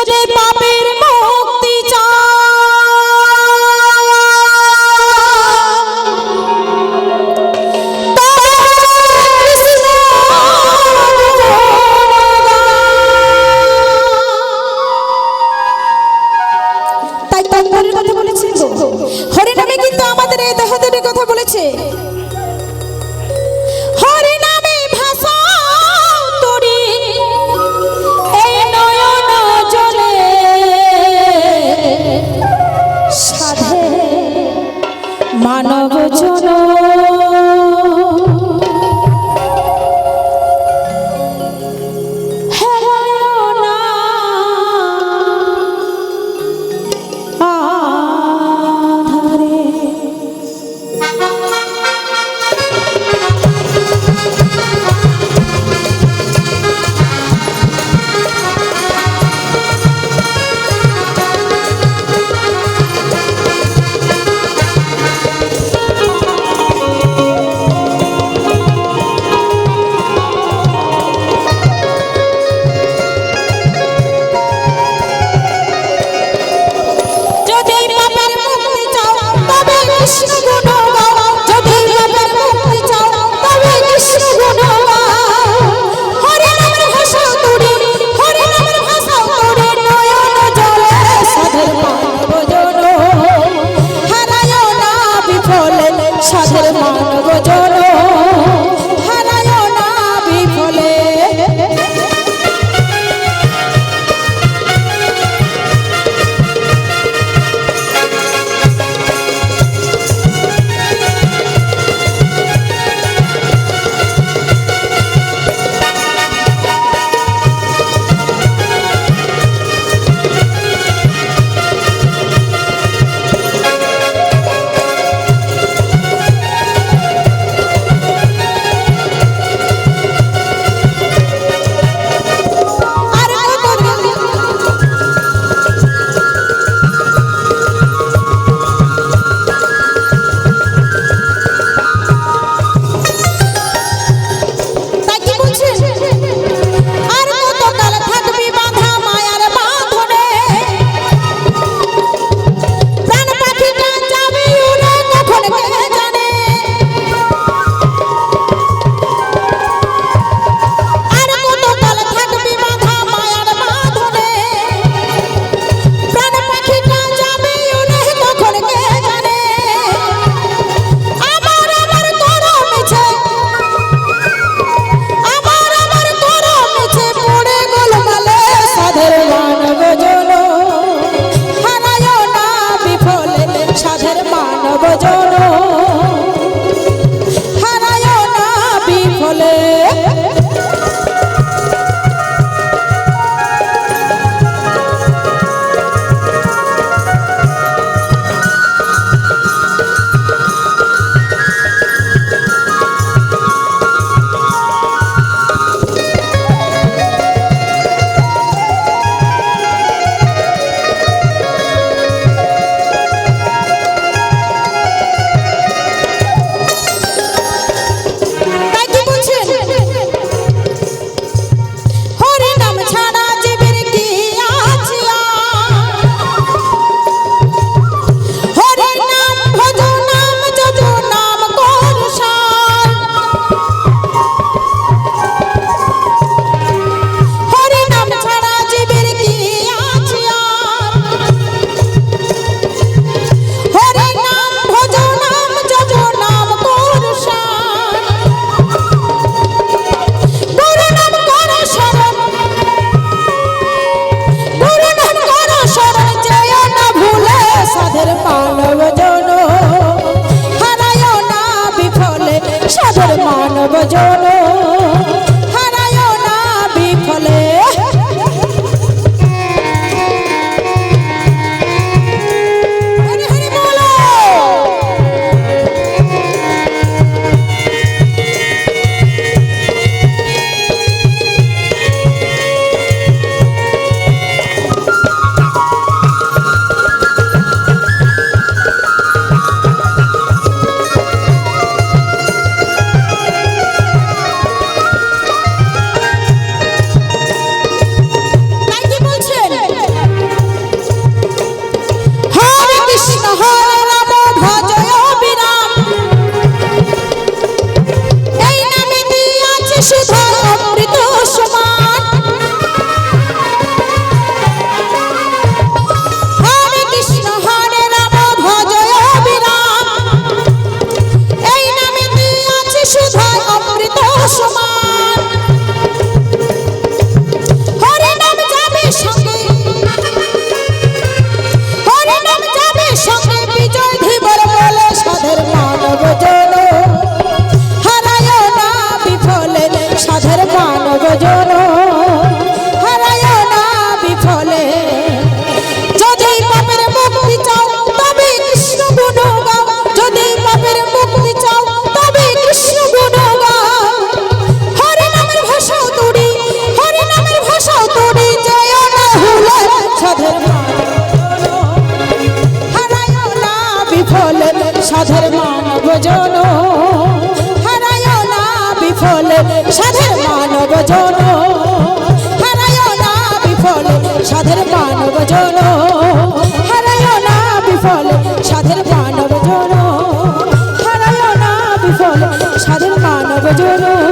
যদি পাবে হাসর মানব জন জন হারায় না বিফলে। যদি পাপের মুক্তি চাও, তবে কৃষ্ণ গুণ গাও যদি পাপের মুক্তি চাও, তবে কৃষ্ণ গুণ গাও হরে নামের ভাষা তুড়ি হরে নামের ভাষা তুড়ি জয় না হুলে সাধের হারায় না বিফলে সাধের মানব জন মানব জন না বিফলে সাধের মানব জন হারায় না বিফলে সাধের মানব জন